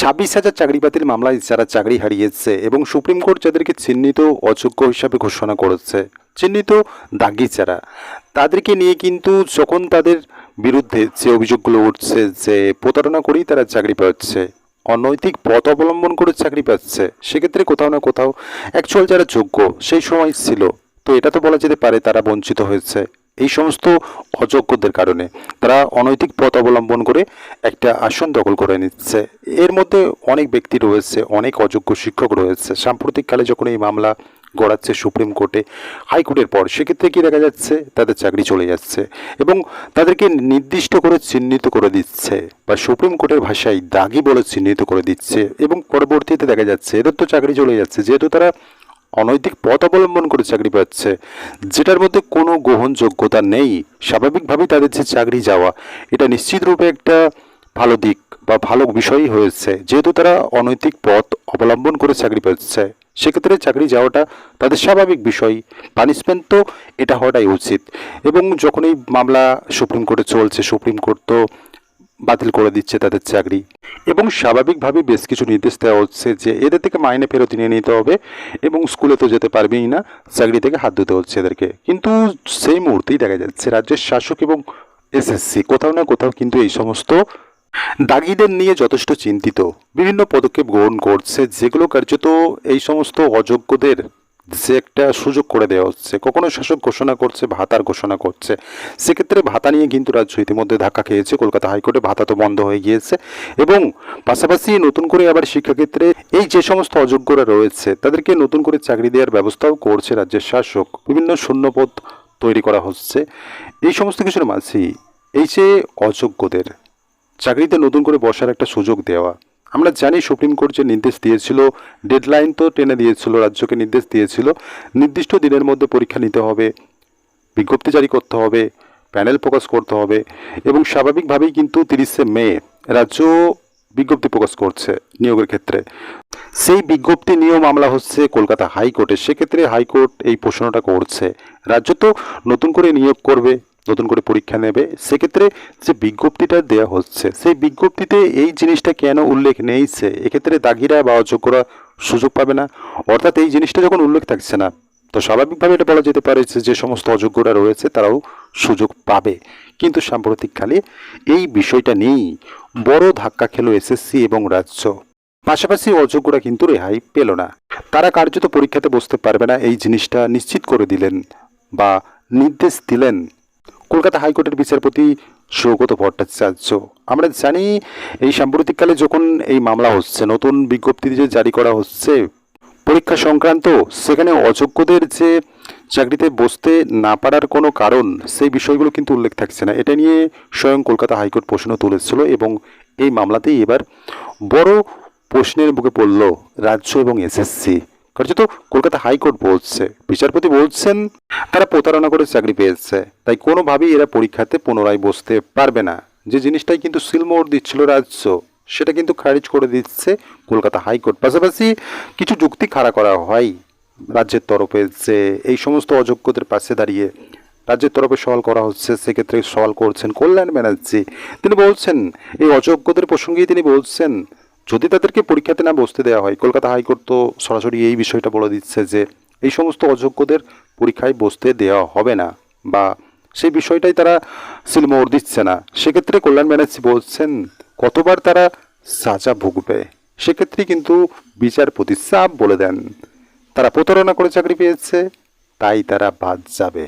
ছাব্বিশ হাজার চাকরি বাতিল মামলায় যারা চাকরি হারিয়েছে এবং সুপ্রিম কোর্ট যাদেরকে চিহ্নিত অযোগ্য হিসাবে ঘোষণা করেছে, চিহ্নিত দাগি যারা, তাদেরকে নিয়ে কিন্তু যখন তাদের বিরুদ্ধে যে অভিযোগগুলো উঠছে যে প্রতারণা করেই তারা চাকরি পাচ্ছে, অনৈতিক পথ অবলম্বন করে চাকরি পাচ্ছে, সেক্ষেত্রে কোথাও না কোথাও অ্যাকচুয়াল যারা যোগ্য সেই সময় ছিল। তো এটা তো বলা যেতে পারে তারা বঞ্চিত হয়েছে। এই সমস্ত অযোগ্যদের কারণে তারা অনৈতিক পথ অবলম্বন করে একটা আসন দখল করে নিচ্ছে। এর মধ্যে অনেক ব্যক্তি রয়েছে, অনেক অযোগ্য শিক্ষক রয়েছে। সাম্প্রতিককালে যখন এই মামলা গড়াচ্ছে সুপ্রিম কোর্টে, হাইকোর্টের পর সেক্ষেত্রে কি দেখা যাচ্ছে? তাদের চাকরি চলে যাচ্ছে এবং তাদেরকে নির্দিষ্ট করে চিহ্নিত করে দিচ্ছে বা সুপ্রিম কোর্টের ভাষায় দাগি বলে চিহ্নিত করে দিচ্ছে এবং পরবর্তীতে দেখা যাচ্ছে এদের তো চাকরি চলে যাচ্ছে। যেহেতু তারা অনৈতিক পথ অবলম্বন করে চাকরি পাচ্ছে। যেটার মধ্যে কোনো গ্রহণযোগ্যতা নেই। স্বাভাবিকভাবেই তাদের যে চাকরি যাওয়া, এটা নিশ্চিত রূপে একটা ভালো দিক বা ভালো বিষয়ই হয়েছে। যেহেতু তারা অনৈতিক পথ অবলম্বন করে চাকরি পাচ্ছে, সেক্ষেত্রে চাকরি যাওয়াটা তাদের স্বাভাবিক বিষয়। পানিশমেন্ট তো এটা হওয়াটাই উচিত। এবং যখন এই মামলা সুপ্রিম কোর্টে চলছে, সুপ্রিম কোর্ট তো বাতিল করে দিচ্ছে তাদের চাকরি। এবং স্বাভাবিকভাবে বেশ কিছু নির্দেশ দেওয়া হচ্ছে যে এদের থেকে মাইনে ফেরত নিয়ে নিতে হবে এবং স্কুলে তো যেতে পারবেই না, চাকরি থেকে হাত ধুতে হচ্ছে এদেরকে। কিন্তু সেই মুহূর্তেই দেখা যাচ্ছে রাজ্যের শাসক এবং এসএসসি কোথাও না কোথাও কিন্তু এই সমস্ত দাগিদের নিয়ে যথেষ্ট চিন্তিত। বিভিন্ন পদক্ষেপ গ্রহণ করছে, যেগুলো কার্যত এই সমস্ত অযোগ্যদের যে একটা সুযোগ করে দেওয়া হচ্ছে। কখনো শাসক ঘোষণা করছে, ভাতার ঘোষণা করছে। সেক্ষেত্রে ভাতা নিয়ে কিন্তু রাজ্য ইতিমধ্যে ধাক্কা খেয়েছে। কলকাতা হাইকোর্টে ভাতা তো বন্ধ হয়ে গিয়েছে এবং পাশাপাশি নতুন করে আবার শিক্ষাক্ষেত্রে এই যে সমস্ত অযোগ্যরা রয়েছে, তাদেরকে নতুন করে চাকরি দেওয়ার ব্যবস্থাও করছে রাজ্যের শাসক। বিভিন্ন শূন্যপদ তৈরি করা হচ্ছে। এই সমস্ত কিছুর মাঝেই এই যে অযোগ্যদের, চাকরিতে নতুন করে বসার একটা সুযোগ দেওয়া আমরা জানি সুপ্রিম কোর্ট যে নির্দেশ দিয়েছিল ডেডলাইন তো টেনে দিয়েছিল, রাজ্যকে নির্দেশ দিয়েছিল, নির্দিষ্ট দিনের মধ্যে পরীক্ষা নিতে হবে, বিজ্ঞপ্তি জারি করতে হবে প্যানেল প্রকাশ করতে হবে এবং স্বাভাবিকভাবেই কিন্তু তিরিশে মে রাজ্য বিজ্ঞপ্তি প্রকাশ করছে নিয়োগের ক্ষেত্রে। সেই বিজ্ঞপ্তি নিয়েও মামলা হচ্ছে কলকাতা হাইকোর্টে। সেক্ষেত্রে হাইকোর্ট এই প্রশ্নটা করছে। রাজ্য তো নতুন করে নিয়োগ করবে। নতুন করে পরীক্ষা নেবে, সেক্ষেত্রে যে বিজ্ঞপ্তিটা দেওয়া হচ্ছে, সেই বিজ্ঞপ্তিতে এই জিনিসটা কেন উল্লেখ নেইছে এক্ষেত্রে দাগিরা বা অযোগ্যরা সুযোগ পাবে না। অর্থাৎ এই জিনিসটা যখন উল্লেখ থাকছে না, তো স্বাভাবিকভাবে এটা বলা যেতে পারে যে যে সমস্ত অযোগ্যরা রয়েছে তারাও সুযোগ পাবে। কিন্তু সাম্প্রতিককালে এই বিষয়টা নেই। বড় ধাক্কা খেলো এসএসসি এবং রাজ্য। পাশাপাশি অযোগ্যরা কিন্তু রেহাই পেল না। তারা কার্যত পরীক্ষাতে বসতে পারবে না। এই জিনিসটা নিশ্চিত করে দিলেন বা নির্দেশ দিলেন কলকাতা হাইকোর্টের বিচারপতি সৌগত ভট্টাচার্য। আমরা জানি এই সাম্প্রতিককালে যখন এই মামলা হচ্ছে, নতুন বিজ্ঞপ্তি যে জারি করা হচ্ছে, পরীক্ষা সংক্রান্ত সেখানে অযোগ্যদের যে চাকরিতে বসতে না পারার কোনো কারণ, সেই বিষয়গুলো কিন্তু উল্লেখ থাকছে না। এটা নিয়ে স্বয়ং কলকাতা হাইকোর্ট প্রশ্ন তুলেছিল এবং এই মামলাতেই এবার বড় প্রশ্নের মুখে পড়ল রাজ্য এবং এসএসসি। কার্যত কলকাতা হাইকোর্ট বলছে, বিচারপতি বলছেন তারা প্রতারণা করে চাকরি পেয়েছে, তাই কোনোভাবেই এরা পরীক্ষাতে পুনরায় বসতে পারবে না। যে জিনিসটাই কিন্তু সিলমোহর দিচ্ছিল রাজ্য, সেটা কিন্তু খারিজ করে দিচ্ছে কলকাতা হাইকোর্ট। পাশাপাশি কিছু যুক্তি খাড়া করা হয় রাজ্যের তরফে যে এই সমস্ত অযোগ্যদের পাশে দাঁড়িয়ে রাজ্যের তরফে সওয়াল করা হচ্ছে, সেক্ষেত্রে সওয়াল করছেন কল্যাণ ব্যানার্জি। তিনি বলছেন, এই অযোগ্যদের প্রসঙ্গেই তিনি বলছেন যদি তাদেরকে পরীক্ষাতে না বসতে দেওয়া হয়, কলকাতা হাইকোর্ট তো সরাসরি এই বিষয়টা বলে দিচ্ছে যে, এই সমস্ত অযোগ্যদের পরীক্ষায় বসতে দেওয়া হবে না বা সেই বিষয়টাই তারা সিলমোহর দিচ্ছে না। সেক্ষেত্রে কল্যাণ ব্যানার্জি বলছেন, কতবার তারা সাজা ভুগবে? সেক্ষেত্রে কিন্তু বিচারপতি সাপ বলে দেন। তারা প্রতারণা করে চাকরি পেয়েছে, তাই তারা বাদ যাবে।